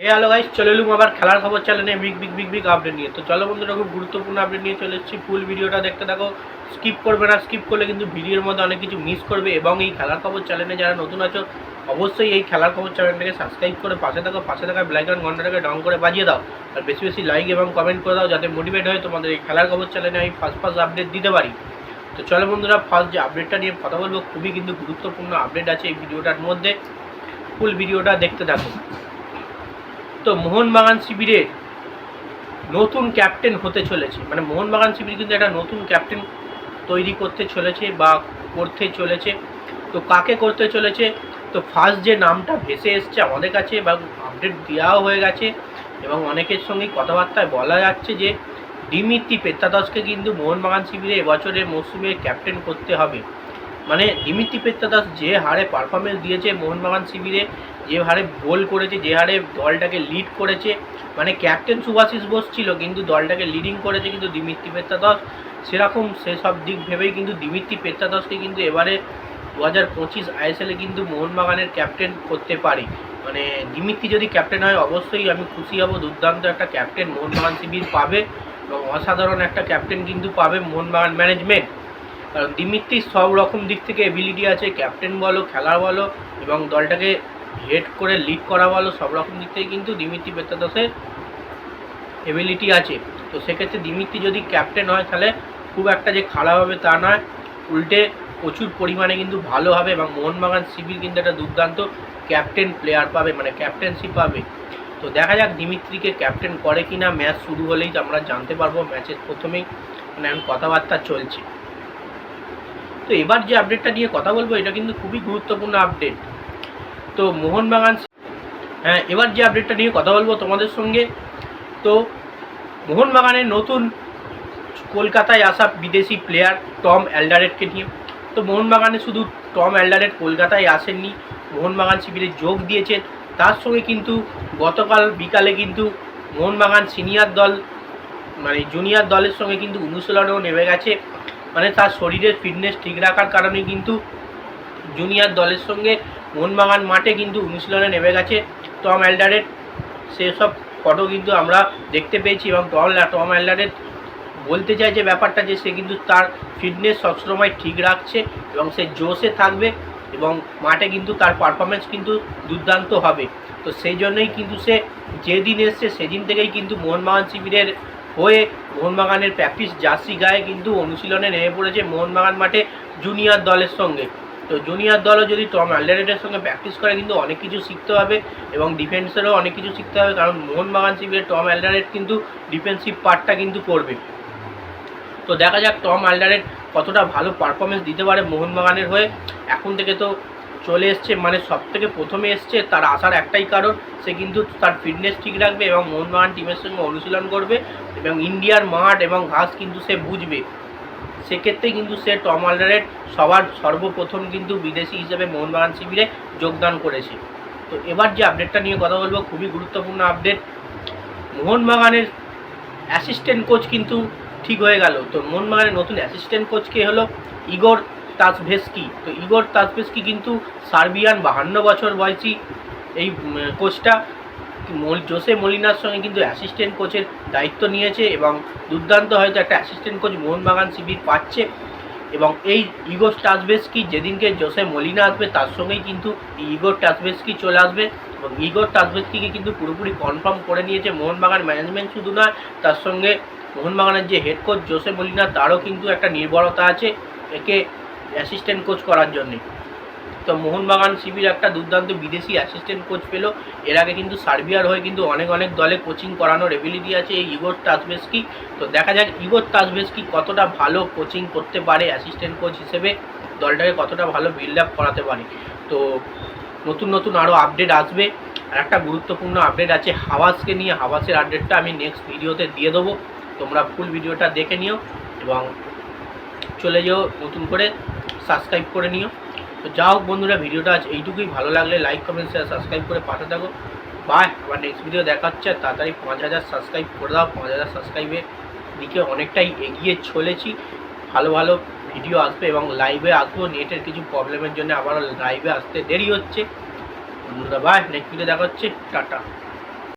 এ hello guys চলে এলুম আবার খেলার খবর চ্যানেলে big big big big update নিয়ে। তো চলো বন্ধুরা, খুব গুরুত্বপূর্ণ আপডেট নিয়ে চলে এসেছি। ফুল ভিডিওটা দেখতে থাকো। স্কিপ করবে না স্কিপ করলে কিন্তু ভিডিওর মধ্যে অনেক কিছু মিস করবে এবং এই খেলার খবর চ্যানেলে যারা নতুন আছো, অবশ্যই এই খেলার খবর চ্যানেলটাকে সাবস্ক্রাইব করে পাশে থাকো। পাশে থাকা ব্ল্যাকগ্রাউন্ড ঘন্টাটাকে ডাউন করে বাজিয়ে দাও। আর বেশি বেশি লাইক এবং কমেন্ট করে দাও, যাতে মোটিভেট হয় তোমাদের এই খেলার খবর চ্যানেলে আমি ফার্স্ট ফার্স্ট আপডেট দিতে পারি। তো চলো বন্ধুরা ফার্স্ট যে আপডেটটা নিয়ে কথা বলব, খুবই কিন্তু গুরুত্বপূর্ণ আপডেট আছে এই ভিডিওটার মধ্যে। ফুল ভিডিওটা দেখতে থাকো। তো মোহনবাগান শিবিরে নতুন ক্যাপ্টেন হতে চলেছে। মানে মোহনবাগান শিবির কিন্তু একটা নতুন ক্যাপ্টেন তৈরি করতে চলেছে বা করতে চলেছে। তো কাকে করতে চলেছে? তো ফার্স্ট যে নামটা ভেসে এসছে আমাদের কাছে বা আপডেট দেওয়াও হয়ে গেছে এবং অনেকের সঙ্গে কথাবার্তায় বলা যাচ্ছে যে দিমিত্রি পেত্তাদাসকে কিন্তু মোহনবাগান শিবিরে এবছরের মৌসুমে ক্যাপ্টেন করতে হবে। মানে দিমিত্রি পেত্তাদাস যে হারে পারফরমেন্স দিয়েছে মোহনবাগান শিবিরে, যে হারে গোল করেছে, যে হারে দলটাকে লিড করেছে মানে ক্যাপ্টেন সুভাশিস বোস ছিল, কিন্তু দলটাকে লিডিং করেছে কিন্তু দিমিত্রি পেত্তাদাস। সেরকম সেসব দিক ভেবেই কিন্তু দিমিত্রি পেত্তাদাসকে কিন্তু এবারে দু হাজার পঁচিশ আইএসএলে কিন্তু মোহনবাগানের ক্যাপ্টেন করতে পারে। মানে দিমিত্রি যদি ক্যাপ্টেন হয়, অবশ্যই আমি খুশি হব, দুর্দান্ত একটা ক্যাপ্টেন মোহনবাগান শিবির পাবে এবং অসাধারণ একটা ক্যাপ্টেন কিন্তু পাবে মোহনবাগান ম্যানেজমেন্ট কারণ সব রকম দিক থেকে এবিলিটি আছে ক্যাপ্টেন বলো, খেলার বলো, এবং দলটাকে হেড করে লিড করা বলো, সব রকম দিক থেকে কিন্তু দিমিত্রি পেত্তাদাসের এবিলিটি আছে। তো সেক্ষেত্রে দিমিত্রি যদি ক্যাপ্টেন হয়, তাহলে খুব একটা যে খারাপ হবে তা নয়। উল্টে প্রচুর পরিমাণে কিন্তু ভালো হবে এবং মোহনবাগান শিবির কিন্তু একটা দুর্দান্ত ক্যাপ্টেন প্লেয়ার পাবে মানে ক্যাপ্টেন্সি পাবে। তো দেখা যাক দিমিত্রিকে ক্যাপ্টেন করে কি না ম্যাচ শুরু হলেই আমরা জানতে পারব ম্যাচের প্রথমেই মানে এখন কথাবার্তা চলছে। তো এবার যে আপডেটটা নিয়ে কথা বলব, এটা কিন্তু খুবই গুরুত্বপূর্ণ আপডেট তো মোহনবাগান হ্যাঁ এবার যে আপডেটটা নিয়ে কথা বলব তোমাদের সঙ্গে। তো মোহনবাগানের নতুন কলকাতায় আসা বিদেশি প্লেয়ার টম অ্যালডারেটকে নিয়ে। তো মোহনবাগানে শুধু টম অ্যালডারেট কলকাতায় আসেননি, মোহনবাগান শিবিরে যোগ দিয়েছেন তার সঙ্গে কিন্তু গতকাল বিকালে কিন্তু মোহনবাগান সিনিয়র দল মানে জুনিয়র দলের সঙ্গে কিন্তু অনুশীলনেও নেমে গেছে। মানে তার শরীরের ফিটনেস ঠিক রাখার কারণে কিন্তু জুনিয়র দলের সঙ্গে মোহনবাগান মাঠে কিন্তু অনুশীলনে নেমে গেছে। টম অ্যালডারেট সেসব ফটো কিন্তু আমরা দেখতে পেয়েছি এবং টম টম অ্যালডারেট বলতে চাই যে ব্যাপারটা যে সে কিন্তু তার ফিটনেস সবসময় ঠিক রাখছে এবং সে জোশে থাকবে এবং মাঠে কিন্তু তার পারফরমেন্স কিন্তু দুর্দান্ত হবে। তো সেই জন্যই কিন্তু সে যেদিন এসছে সেদিন থেকেই কিন্তু মোহনবাগান শিবিরের হয়ে মোহনবাগানের প্র্যাকটিস জার্সি গায়ে কিন্তু অনুশীলনে নেমে পড়েছে মোহনবাগান মাঠে জুনিয়র দলের সঙ্গে। তো জুনিয়র দলও যদি টম অ্যালডারেটের সঙ্গে প্র্যাকটিস করে কিন্তু অনেক কিছু শিখতে হবে এবং ডিফেন্সেরও অনেক কিছু শিখতে হবে কারণ মোহনবাগান শিবিরের টম অ্যালডারেট কিন্তু ডিফেন্সিভ পার্টটা কিন্তু করবে। তো দেখা যাক টম আল্ডারের কতটা ভালো পারফরমেন্স দিতে পারে মোহনবাগানের হয়ে। এখন থেকে তো চলে এসছে মানে সব থেকে প্রথমে এসছে, তার আসার একটাই কারণ, সে কিন্তু তার ফিটনেস ঠিক রাখবে এবং মোহনবাগান টিমের সঙ্গে অনুশীলন করবে এবং ইন্ডিয়ার মাঠ এবং ঘাস কিন্তু সে বুঝবে। সেক্ষেত্রে কিন্তু সে টম আল্ডারের সবার সর্বপ্রথম কিন্তু বিদেশি হিসেবে মোহনবাগান শিবিরে যোগদান করেছে। তো এবার যে আপডেটটা নিয়ে কথা বলব, খুবই গুরুত্বপূর্ণ আপডেট মোহনবাগানের অ্যাসিস্ট্যান্ট কোচ কিন্তু ঠিক হয়ে গেল। তো মোহনবাগানের নতুন অ্যাসিস্ট্যান্ট কোচ কে হলো, ইগোর তাসভেস্কি তো ইগোর তাসভেস্কি কিন্তু সার্বিয়ান বাহান্ন বছর বয়সী এই কোচটা। জোসে মলিনার সঙ্গে কিন্তু অ্যাসিস্ট্যান্ট কোচের দায়িত্ব নিয়েছে এবং দুর্দান্ত হয়তো একটা অ্যাসিস্ট্যান্ট কোচ মোহনবাগান শিবির পাচ্ছে। এবং এই ইগোর টাসবেস্কি যেদিনকে জোসে মলিনা আসবে, তার সঙ্গেই কিন্তু ইগোর টাসবেস্কি চলে আসবে। এবং ইগোর টাসবেস্কিকে কিন্তু পুরোপুরি কনফার্ম করে নিয়েছে মোহনবাগান ম্যানেজমেন্ট শুধু নয়, তার সঙ্গে মোহনবাগানের যে হেড কোচ জোসে মলিনা, তারও কিন্তু একটা নির্ভরতা আছে। একে অ্যাসিস্ট্যান্ট কোচ করার জন্যে। তো মোহনবাগান শিবির একটা দুর্দান্ত বিদেশি অ্যাসিস্ট্যান্ট কোচ পেল। এর আগে কিন্তু সার্বিয়ার হয়ে কিন্তু অনেক অনেক দলে কোচিং করানোর এবিলিটি আছে এই ইগোর তাসবেস্কি তো দেখা যাক ইগোর তাসবেস্কি কতটা ভালো কোচিং করতে পারে অ্যাসিস্ট্যান্ট কোচ হিসেবে, দলটাকে কতটা ভালো বিল্ড আপ করাতে পারে। তো নতুন নতুন আরও আপডেট আসবে। আর একটা গুরুত্বপূর্ণ আপডেট আছে হাওয়াসকে নিয়ে। হাওয়াসের আপডেটটা আমি নেক্সট ভিডিওতে দিয়ে দেবো। তোমরা ফুল ভিডিওটা দেখে নিও এবং চলে যেও নতুন করে। সাবস্ক্রাইব করে নিও। তো যা হোক বন্ধুরা, ভিডিওটা আজ এইটুকুই। ভালো লাগলে লাইক, কমেন্ট শেয়ার সাবস্ক্রাইব করে পাঠা থাকো। বাই আবার নেক্সট ভিডিও দেখা হচ্ছে। তাড়াতাড়ি পাঁচ হাজার সাবস্ক্রাইব করে দাও। পাঁচ হাজার সাবস্ক্রাইবের দিকে অনেকটাই এগিয়ে চলেছি। ভালো ভালো ভিডিও আসবে এবং লাইভে আসব। নেটের কিছু প্রবলেমের জন্য আবার লাইভে আসতে দেরি হচ্ছে। বন্ধুরা বাই নেক্সট ভিডিও দেখা হচ্ছে। টাটা।